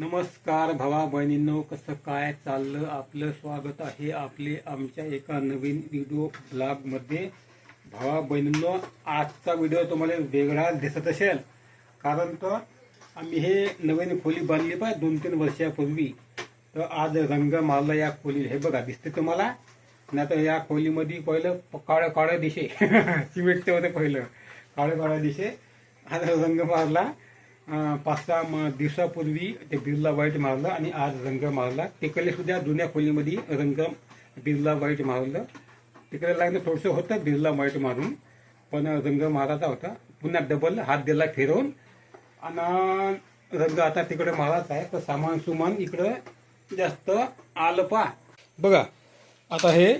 नमस्कार भावा बहिणींनो कसं काय चाललं? आपलं स्वागत आहे आपले आमच्या एका नवीन व्हिडिओ ब्लॉगमध्ये भावा बहिणींनो आजचा व्हिडिओ तुम्हाला वेगळा दिसत असेल. कारण तर आम्ही हे नवीन खोली बांधली पाय दोन तीन वर्षापूर्वी. तर आज रंग मारला या खोली हे बघा दिसते तुम्हाला? नाही तर या खोलीमध्ये पहिलं काळं काळं दिशे. सिमेंटचं होतं पहिलं काळं काळं दिशे. आज रंग मारला पाच सहा दिवसापूर्वी ते बिर्ला व्हाईट मारलं आणि आज रंग मारला. तिकडे सुद्धा जुन्या खोलीमध्ये रंग बिर्ला व्हाईट मारलं. तिकडे लागलं थोडंसं होतं बिर्ला व्हाईट मारून पण रंग मारायचा होता. पुन्हा डबल हात दिला फिरवून. आणि रंग आता तिकडे मारायचा आहे. तर सामान सुमान इकडं जास्त आलं पा बघा आता हे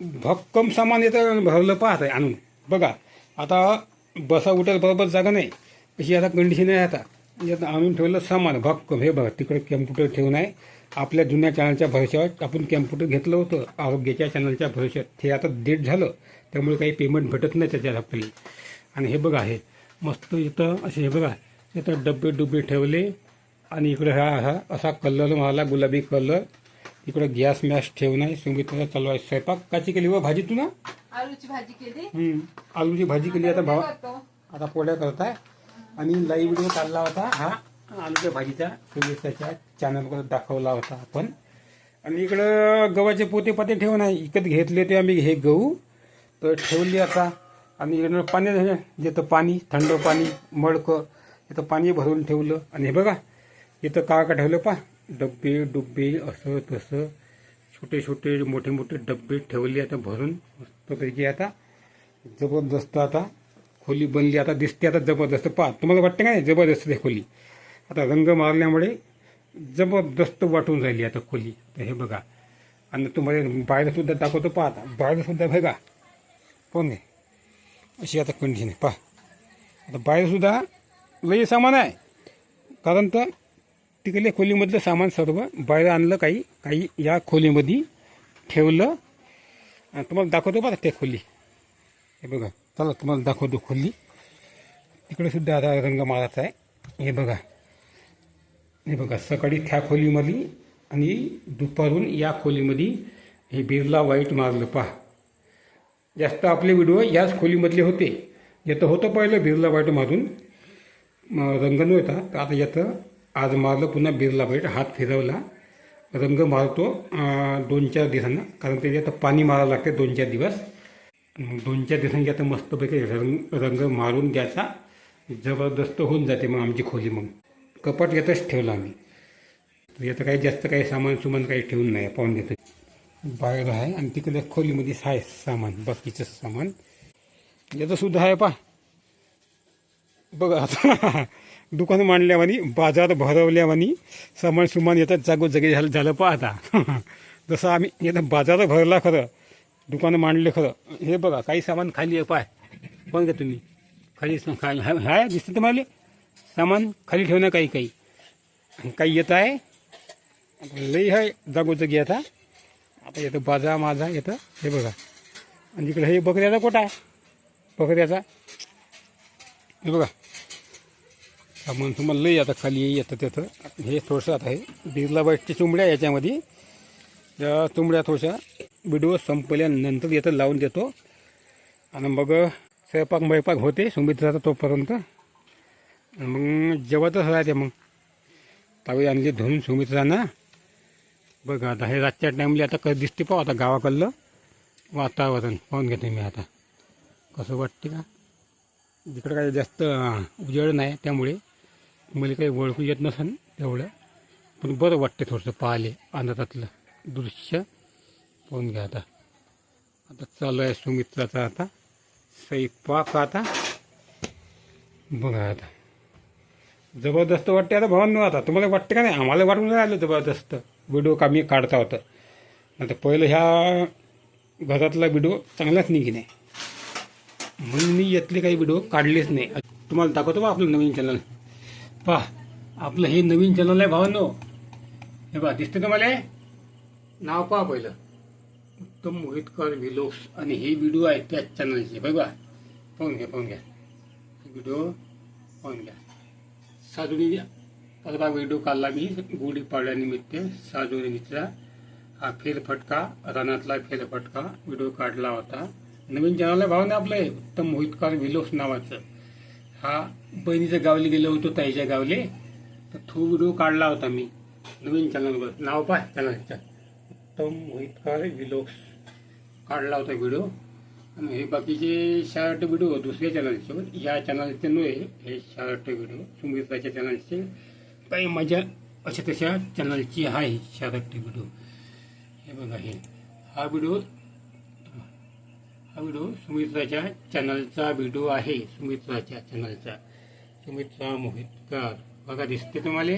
भक्कम सामान येतं भरलं पाहत आहे आणून. बघा आता बसा उठायला बरोबर जागा नाही. अशी आता कंडिशन आहे आता. यात आणून ठेवलं सामान भक्कम. हे बघा तिकडे कॅम्प्युटर ठेवून आहे. आपल्या जुन्या चॅनलच्या भरोश्यावर आपण कॅम्प्युटर घेतलं होतं. आरोग्याच्या चॅनलच्या भरोश्यात ते आता डेट झालं त्यामुळे काही पेमेंट भेटत नाही त्याच्यात आपली आणि हे बघा हे मस्त इथं असे हे बघा इथं डब्बे डुबे ठेवले. आणि इकडे हा हा असा कलर मारला गुलाबी कलर. इकडे गॅस मॅस ठेवून आहे. सुमित्रा चालू आहे. स्वयंपाक काची केली व भाजी तू ना? आलूची भाजी केली. आलूची भाजी केली. आता भावा आता पोळ्या करताय. आणि लाईव्ह व्हिडिओ काढला होता हा. आमच्या भाजीचा. त्याच्या चॅनलवर दाखवला होता आपण. आणि इकडं गव्हाचे पोते पाते ठेवून आहे. इकत घेतले ते आम्ही हे गहू. तर ठेवली आता. आणि इकडं पाणी देतं. पाणी थंड पाणी मडकं इथं पाणी भरून ठेवलं. आणि हे बघा इथं का का ठेवलं पा डब्बे डुब्बे असं तसं. छोटे छोटे मोठे मोठे डब्बे ठेवले आता भरून. मस्तपैकी आता. जबरदस्त आता. खोली बनली आता दिसते आता जबरदस्त. पहा तुम्हाला वाटतं काय जबरदस्त आहे खोली. आता रंग मारल्यामुळे जबरदस्त वाटून राहिली आता खोली. तर हे बघा. आणि तुम्हाला बाहेरसुद्धा दाखवतो पहा आता. बाहेरसुद्धा बघा. कोण नाही अशी आता कंडिशन आहे. पहा. आता बाहेरसुद्धा लई सामान आहे. कारण तर तिकडल्या खोलीमधलं सामान सर्व बाहेर आणलं काही काही या खोलीमध्ये ठेवलं. आणि तुम्हाला दाखवतो बघा त्या खोली. हे बघा. चला तुम्हाला दाखवतो खोली. तिकडे सुद्धा आता रंग मारायचा आहे. हे बघा. हे बघा सकाळी त्या खोलीमध्ये आणि दुपारून या खोलीमध्ये हे बिर्ला वाईट मारलं. पहा. जास्त आपले व्हिडिओ याच खोलीमधले होते. येतं होतं पहिलं बिर्ला वाईट मारून. रंग नव्हता. तर आता याचं आज मारलं पुन्हा बिर्ला वाईट. हात फिरवला. रंग मारतो दोन चार दिवसांना. कारण त्याच्यात पाणी मारावं लागते दोन चार दिवस. दोन चार दिवसांनी आता मस्तपैकी रंग रंग मारून द्यायचा जबरदस्त होऊन जाते मग आमची खोली मग. कपाट यातच ठेवलं आम्ही. याचं काही जास्त काही सामान सुमान काही ठेवून नाही पाहून देतो. बाहेर आहे आणि तिकडे खोलीमध्येच आहे सामान बाकीचं सामान. याचं सुद्धा आहे पा बघा आता. दुकान मांडल्यावानी बाजार भरवल्यावानी सामान सुमान येतात जागोजागी झालं झालं पहा आता. जसं आम्ही येतं बाजार भरला खरं. दुकानं मांडले खरं. हे बघा काही सामान खाली आहे पाय. पण घ्या तुम्ही. खाली हाय हाय दिसतं तुम्हाला? सामान खाली ठेवणं काही काही. आणि काही येत आहे. लई आहे जागोजागी आता. आता येतं बाजा माझा येतं. हे बघा. आणि इकडे हे बकऱ्याचा कोटा आहे. बकऱ्याचा. हे बघा. सामान सुमान लई आता खाली येतं त्याचं हे थोडंसं आता हे बिर्ला बाईटच्या चुंबड्या याच्यामध्ये. त्या चुंबड्या थोडशा व्हिडिओ संपल्यानंतर याचं लावून देतो. आणि मग स्वयंपाक मैपाक होते सुमित्राचा तोपर्यंत. मग जेवतच राहते मग. तावी आणली धुवून सुमित्रानं बघा आता हे रातच्या टाईमला आता कसं दिसते पाहू आता गावाकडलं. वातावरण पाहून घेते मी आता. कसं वाटते का? जिकडं काही जास्त उजेड नाही त्यामुळे मला काही ओळखू येत नसेल तेवढं. पण बरं वाटते थोडंसं पाहिले अंधारातलं दृश्य. पाहून घ्या आता. आता चालू आहे सुमित्राचा आता. स्वयंपाक आता. बघा आता. जबरदस्त वाटते आता भावांनो आता. तुम्हाला वाटते का नाही? आम्हाला वाटून राहिलं जबरदस्त. व्हिडिओ का मी काढता होतं. आता पहिलं ह्या घरातला व्हिडिओ चांगलाच निघी नाही म्हणून मी यातले काही व्हिडिओ काढलेच नाही. तुम्हाला दाखवतो बा आपलं नवीन चॅनल पहा आपलं हे नवीन चॅनल आहे भावांनो. हे बा दिसते तुम्हाला नाव पहा पहिलं. उत्तम मोहितकर व्हिलोग्स आणि हे व्हिडिओ आहेत त्याच चॅनलचे बघा पाहून घ्या पाहून घ्या. व्हिडिओ पाहून घ्या. साजुडी परवा व्हिडिओ काढला मी गुढीपाडव्यानिमित्त साजोरीचा हा फेरफटका रानातला फेरफटका व्हिडिओ काढला होता. नवीन चॅनल भाव ना आपलं उत्तम मोहितकर विलोस नावाचं. हा बहिणीचं गावले गेलो होतो ताईच्या गावले. तर तो व्हिडिओ काढला होता मी. नवीन चॅनलवर नाव पाय चॅनलचं उत्तम मोहितकर विलोक्स काढला होता व्हिडिओ आणि हे बाकीचे शॉर्ट व्हिडिओ दुसऱ्या चॅनलचे या चॅनलचे नव्हे हे शॉर्ट व्हिडिओ सुमित्राच्या चॅनलचे काही माझ्या अशा तशा चॅनलची आहे शॉर्ट व्हिडिओ हे बघा हे. हा व्हिडिओ हा व्हिडिओ सुमित्राच्या चॅनलचा व्हिडिओ आहे. सुमित्राच्या चॅनलचा सुमित्रा मोहितकर. बघा दिसते तुम्हाला?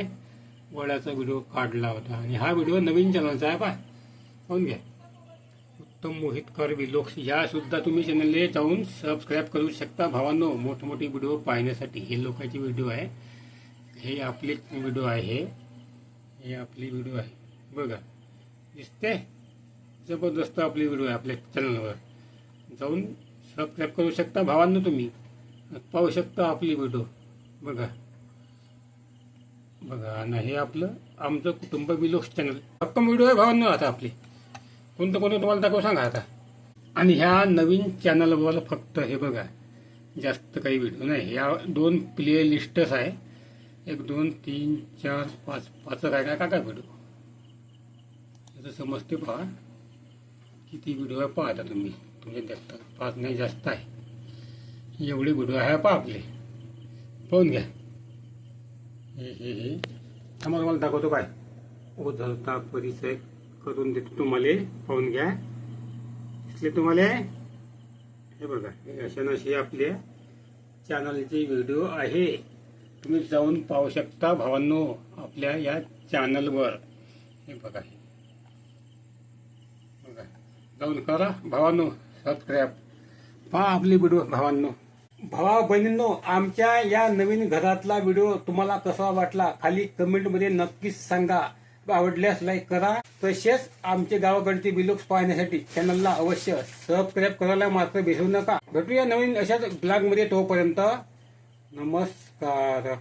वड्याचा व्हिडिओ काढला होता. आणि हा व्हिडिओ नवीन चॅनलचा आहे पा पाहून घ्या. उत्तम मोहितकर विलोक्स या सुद्धा तुम्ही चॅनलला जाऊन सबस्क्राईब करू शकता. भावांनो मोठमोठे व्हिडिओ पाहण्यासाठी हे लोकांचे व्हिडिओ आहे. हे आपले व्हिडिओ आहे. हे आपली व्हिडिओ आहे. बघा. दिसते जबरदस्त आपली व्हिडिओ आहे आपल्या चॅनलवर जाऊन सबस्क्राईब करू शकता भावांनो तुम्ही. पाहू शकता आपली व्हिडिओ बघा. बघा आणि हे आपलं आमचं कुटुंब विलोक्स चॅनल रक्कम व्हिडिओ आहे भावांनो आता आपली. कोणतं कोणतं तुम्हाला दाखव सांगा आता. आणि ह्या नवीन चॅनलवर फक्त हे बघा जास्त काही व्हिडिओ नाही. ह्या दोन प्ले लिस्टच आहे. एक दोन तीन चार पाच पाच काय काय काय काय व्हिडिओ याचं समजते पहा किती व्हिडिओ आहे पाहता तुम्ही. तुम्ही देखता पाच नाही जास्त आहे. एवढे व्हिडिओ आहे पहा आपले. पाहून घ्या. हे हे हे. आम्हाला मला दाखवतो काय. ओझरता परिचय करून देतो तुम्हाला पाहून घ्या. दिसले तुम्हाला? हे बघा हे अशा नशी आपल्या चॅनलचे व्हिडिओ आहे. तुम्ही जाऊन पाहू शकता भावांनो आपल्या या चॅनलवर हे बघा. बघा. जाऊन करा भावांनो सबस्क्राईब पहा आपले व्हिडिओ भावांनो. भावा बहिणींनो आमच्या या नवीन घरातला व्हिडिओ तुम्हाला कसा वाटला? खाली कमेंटमध्ये नक्कीच सांगा. आवडल्यास लाईक करा. तसेच आमचे गावाकडचे बिलोक्स पाहण्यासाठी चॅनलला अवश्य सबस्क्राईब करायला मात्र विसरू नका. भेटूया नवीन अशाच ब्लॉगमध्ये तोपर्यंत नमस्कार.